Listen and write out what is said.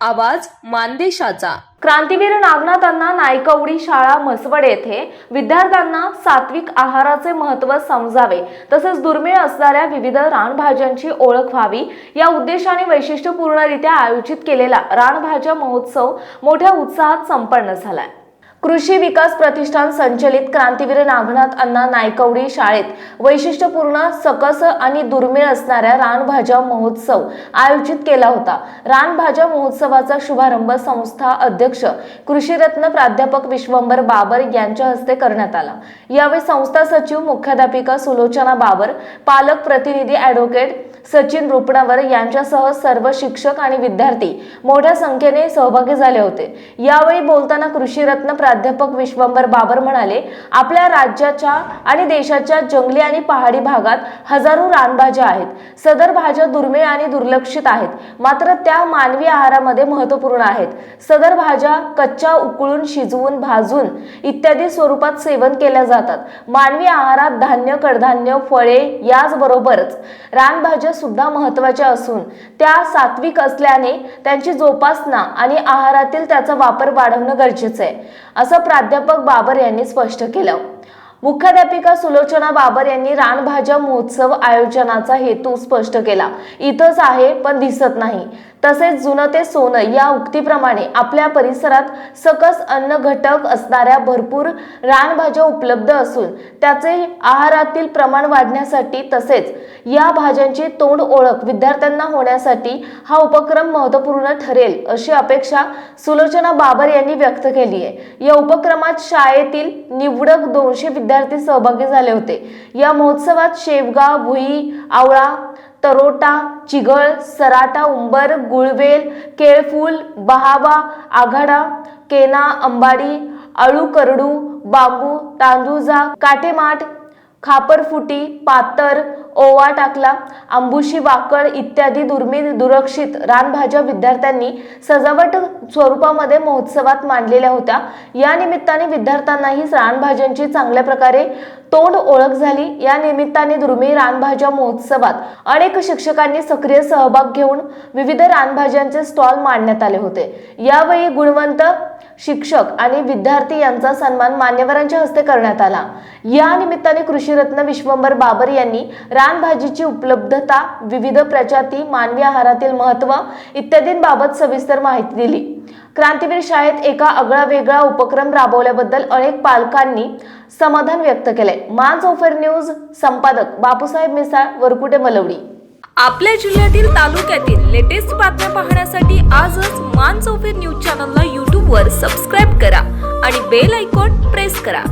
आवाज मानदेशाचा. क्रांतीवीर नागनाथांना नायकवडी शाळा म्हसवड येथे विद्यार्थ्यांना सात्विक आहाराचे महत्त्व समजावे तसेच दुर्मिळ असणाऱ्या विविध रानभाज्यांची ओळख व्हावी या उद्देशाने वैशिष्ट्यपूर्णरित्या आयोजित केलेला रानभाज्या महोत्सव मोठ्या उत्साहात संपन्न झालाय. कृषी विकास प्रतिष्ठान संचलित क्रांतीवीर नागनाथ अण्णा नायकवडी शाळेत वैशिष्ट्यपूर्ण सकस आणि दुर्मिळ असणाऱ्या रानभाज्या महोत्सव आयोजित केला होता. रानभाज्या महोत्सवाचा शुभारंभ संस्था अध्यक्ष कृषीरत्न प्राध्यापक विश्वंभर बाबर यांच्या हस्ते करण्यात आला. यावेळी संस्था सचिव मुख्याध्यापिका सुलोचना बाबर पालक प्रतिनिधी ॲडव्होकेट सचिन रुपणावर यांच्यासह सर्व शिक्षक आणि विद्यार्थी मोठ्या संख्येने सहभागी झाले होते. यावेळी बोलताना कृषीरत्न प्राध्यापक विश्वंभर बाबर म्हणाले आपल्या राज्याच्या आणि देशाच्या जंगली आणि पहाडी भागात हजारो रानभाज्या आहेत. सदर भाज्या दुर्मिळ आणि दुर्लक्षित आहेत. मात्र त्या मानवी आहारामध्ये महत्त्वपूर्ण आहेत. सदर भाज्या कच्च्या उकळून शिजवून भाजून इत्यादी स्वरूपात सेवन केल्या जातात. मानवी आहारात धान्य कडधान्य फळे याचबरोबरच रानभाज्या सुद्धा महत्त्वाच्या असून त्या सात्विक असल्याने त्यांची जोपासना आणि आहारातील त्याचा वापर वाढवणं गरजेचं आहे. असं प्राध्यापक बाबर यांनी स्पष्ट केलं. मुख्याध्यापिका सुलोचना बाबर यांनी रानभाज्या महोत्सव आयोजनाचा हेतू स्पष्ट केला. इथंच आहे पण दिसत नाही. तसेच जुनं ते सोनं या उक्तीप्रमाणे आपल्या परिसरात सकस अन्न घटक असणाऱ्या भरपूर रानभाज्या उपलब्ध असून त्याचे आहारातील प्रमाण वाढण्यासाठी तसेच या भाज्यांची तोंड ओळख विद्यार्थ्यांना होण्यासाठी हा उपक्रम महत्त्वपूर्ण ठरेल अशी अपेक्षा सुलोचना बाबर यांनी व्यक्त केली आहे. या उपक्रमात शाळेतील निवडक दोनशे विद्यार्थी सहभागी झाले होते. या महोत्सवात शेवगा भुई आवळा तरोटा चिघळ सराटा उंबर गुळवेल केळफूल बहावा आघाडा केना अंबाडी अळू करडू बांबू तांदुजा काटेमाठ खापरफुटी पातर ओवा टाकला आंबुशी वाकळ इत्यादी दुर्मिळ दुरक्षित रानभाज्या विद्यार्थ्यांनी सजावट स्वरूपामध्ये महोत्सवात मांडलेल्या होत्या. या निमित्ताने विद्यार्थ्यांनाही रानभाज्यांची चांगल्या प्रकारे तोंड ओळख झाली. या निमित्ताने दुर्मिळ रानभाज्या महोत्सवात अनेक शिक्षकांनी सक्रिय सहभाग घेऊन विविध रानभाज्यांचे स्टॉल मांडण्यात आले होते. यावेळी गुणवंत शिक्षक आणि विद्यार्थी यांचा सन्मान मान्यवरांच्या हस्ते करण्यात आला. या निमित्ताने कृषीरत्न विश्वंभर बाबर यांनी रानभाजीची उपलब्धता विविध प्रजाती मानवी आहारातील महत्त्व इत्यादींबाबत सविस्तर माहिती दिली. क्रांतीवीर शाळेत एका आगळा वेगळा उपक्रम राबवल्याबद्दल अनेक पालकांनी समाधान व्यक्त केले. मान चौफर न्यूज संपादक बापूसाहेब मिसाळ वरकुटे मलवडी. आपल्या जिल्ह्यातील तालुक्यातील लेटेस्ट बातम्या पाहण्यासाठी आजच मान चौफेर न्यूज चॅनलला यूट्यूबवर सबस्क्राईब करा आणि बेल आयकॉन प्रेस करा.